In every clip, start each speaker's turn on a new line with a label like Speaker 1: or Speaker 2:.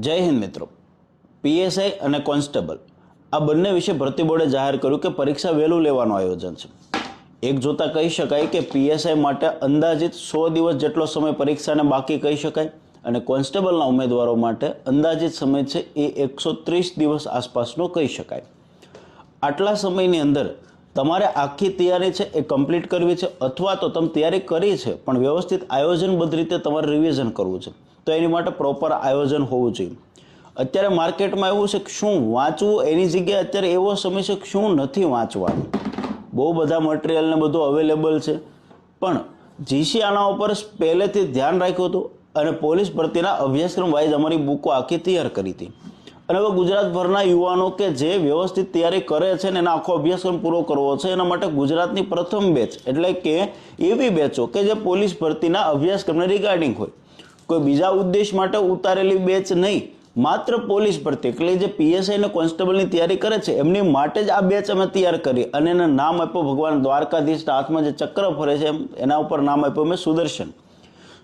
Speaker 1: જય હિન્દ મિત્રો. પીએસઆઈ અને કોન્સ્ટેબલ. આ બંને વિશે ભરતી બોર્ડે જાહેર કર્યું કે પરીક્ષા વહેલું લેવાનું આયોજન છે. એક જોતા કહી શકાય કે પીએસઆઈ માટે અંદાજિત સો દિવસ જેટલો સમય પરીક્ષાને બાકી કહી શકાય અને કોન્સ્ટેબલના ઉમેદવારો માટે અંદાજિત સમય છે એ એકસો ત્રીસ દિવસ આસપાસનો કહી શકાય. આટલા સમયની અંદર તમારે આખી તૈયારી છે એ કમ્પ્લીટ કરવી છે અથવા તો તમે તૈયારી કરી છે, પણ વ્યવસ્થિત આયોજનબદ્ધ રીતે તમારે રિવિઝન કરવું છે. તો એની માટે પ્રોપર આયોજન હોવું જોઈએ. અત્યારે માર્કેટમાં એવું છે કે શું વાંચવું એની જગ્યાએ અત્યારે એવો સમય છે કે શું નથી વાંચવાનું. બહુ બધા મટીરિયલને બધું અવેલેબલ છે. પણ જીસી આના ઉપર પહેલેથી ધ્યાન રાખ્યું હતું અને પોલીસ ભરતીના અભ્યાસક્રમ વાઇઝ અમારી બુકો આખી તૈયાર કરી હતી. અને હવે ગુજરાતભરના યુવાનો કે જે વ્યવસ્થિત તૈયારી કરે છે ને એનો આખો અભ્યાસક્રમ પૂરો કરવો છે, એના માટે ગુજરાતની પ્રથમ બેચ એટલે કે એવી બેચો કે જે પોલીસ ભરતીના અભ્યાસક્રમને રિગાર્ડિંગ હોય. કોઈ બીજા ઉદ્દેશ માટે ઉતારેલી બેચ નહીં, માત્ર પોલીસ ભરતી એટલે જે પીએસઆઈ અને કોન્સ્ટેબલની તૈયારી કરે છે, એમની માટે જ આ બેચ અમે તૈયાર કરી અને એને નામ આપ્યું ભગવાન દ્વારકાધીશના હાથમાં જે ચક્ર ફરે છે એમ, એના ઉપર નામ આપ્યું અમે સુદર્શન.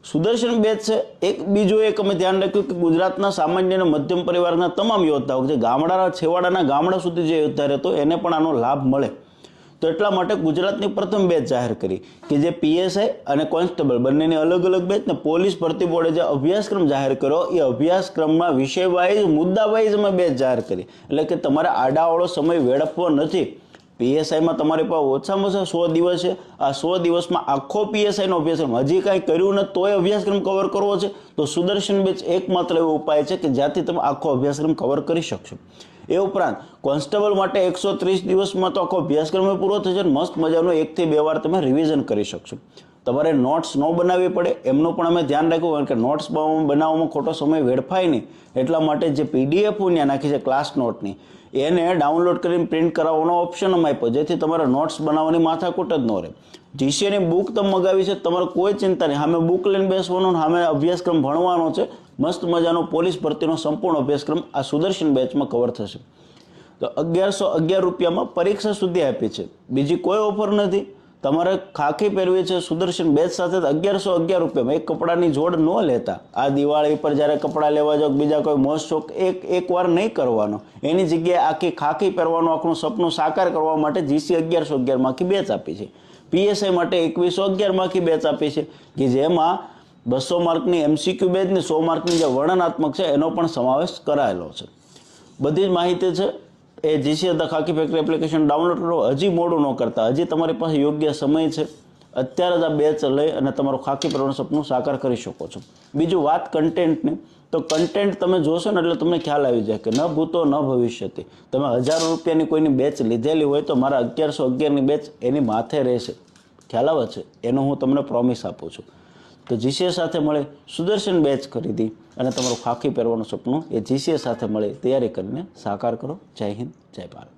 Speaker 1: સુદર્શન બેચ છે. એક બીજું એક અમે ધ્યાન રાખ્યું કે ગુજરાતના સામાન્ય અને મધ્યમ પરિવારના તમામ યોદ્ધાઓ જે ગામડાના, છેવાડાના ગામડા સુધી જે યોદ્ધા રહેતો, એને પણ આનો લાભ મળે. તો એટલા માટે ગુજરાતની પ્રથમ બેચ જાહેર કરી કે જે પીએસઆઈ અને કોન્સ્ટેબલ બંનેની અલગ અલગ બેચ ને પોલીસ ભરતી બોર્ડે જે અભ્યાસક્રમ જાહેર કર્યો, એ અભ્યાસક્રમમાં વિષય વાઇઝ મુદ્દા વાઇઝ અમે બેચ જાહેર કરી. એટલે કે તમારે આડાવાળો સમય વેડફવો નથી. પીએસઆઈમાં તમારી પાસે ઓછામાં ઓછા સો દિવસ છે. આ સો દિવસમાં આખો પીએસઆઈનો અભ્યાસક્રમ હજી કાંઈ કર્યું ને તોય અભ્યાસક્રમ કવર કરવો છે. તો સુદર્શન બેચ એકમાત્ર એવો ઉપાય છે કે જ્યાંથી તમે આખો અભ્યાસક્રમ કવર કરી શકશો. એ ઉપરાંત, કોન્સ્ટેબલ માટે એકસો ત્રીસ દિવસમાં તો આખો અભ્યાસક્રમ પૂરો થશે મસ્ત મજાનો એકથી બે વાર તમે રિવિઝન કરી શકશો. તમારે નોટ્સ ન બનાવવી પડે, એમનું પણ અમે ધ્યાન રાખ્યું કારણ કે નોટ્સ બનાવવામાં ખોટો સમય વેડફાય નહીં. એટલા માટે જે પીડીએફ ત્યાં નાખી છે ક્લાસ નોટની એને ડાઉનલોડ કરીને પ્રિન્ટ કરાવવાનો ઓપ્શન અમે આપ્યો, જેથી તમારે નોટ્સ બનાવવાની માથાકૂટ જ ન રહે. જીસીએની બુક તમે મગાવી છે, તમારે કોઈ ચિંતા નહીં. સામે બુક લઈને બેસવાનું, સામે અભ્યાસક્રમ ભણવાનો છે, મસ્ત મજાનો પોલીસ ભરતીનો સંપૂર્ણ અભ્યાસક્રમ આ સુદર્શન બેચમાં કવર થશે. તો અગિયારસો અગિયાર રૂપિયામાં પરીક્ષા સુધી આપી છે. બીજી કોઈ ઓફર નથી. તમારે ખાખી પહેરવી છે સુદર્શન બેચ સાથે અગિયારસો અગિયાર રૂપિયામાં. એક કપડાની જોડ ન લેતા. આ દિવાળી પર જ્યારે કપડાં લેવા જાઓ, બીજા કોઈ મોજ શોખ એક એક વાર નહીં કરવાનો. એની જગ્યાએ આખી ખાખી પહેરવાનું આખું સપનું સાકાર કરવા માટે જીસી અગિયારસો અગિયારમાંથી બેચ આપી છે. પીએસઆઈ માટે એકવીસો અગિયારમાંથી બેચ આપી છે. કે જેમાં બસો માર્કની એમસીક્યુ બેચ ને સો માર્કની જે વર્ણનાત્મક છે, એનો પણ સમાવેશ કરાયેલો છે. બધી જ માહિતી છે. એ GC the khaki factory application download કરો. હજી મોડું ન કરતા. હજી તમારી પાસે યોગ્ય સમય છે. અત્યારે જ આ બેચ લઈ અને તમારું ખાકી પ્રવણ સપનું સાકાર કરી શકો છો. બીજું વાત કન્ટેન્ટની તો કન્ટેન્ટ તમે જોશો ને એટલે તમને ખ્યાલ આવી જાય કે ન ભૂતો, ન ભવિષ્યથી તમે હજારો રૂપિયાની કોઈની બેચ લીધેલી હોય તો મારા અગિયારસો અગિયારની બેચ એની માથે રહેશે. ખ્યાલ આવે છે? એનો હું તમને પ્રોમિસ આપું છું. તો જીસીએ સાથે મળે સુદર્શન બેચ ખરીદી અને તમારું ખાખી પહેરવાનું સપનું એ જીસીએ સાથે મળે. તૈયારી કરીને સાકાર કરો. જય હિન્દ, જય ભારત.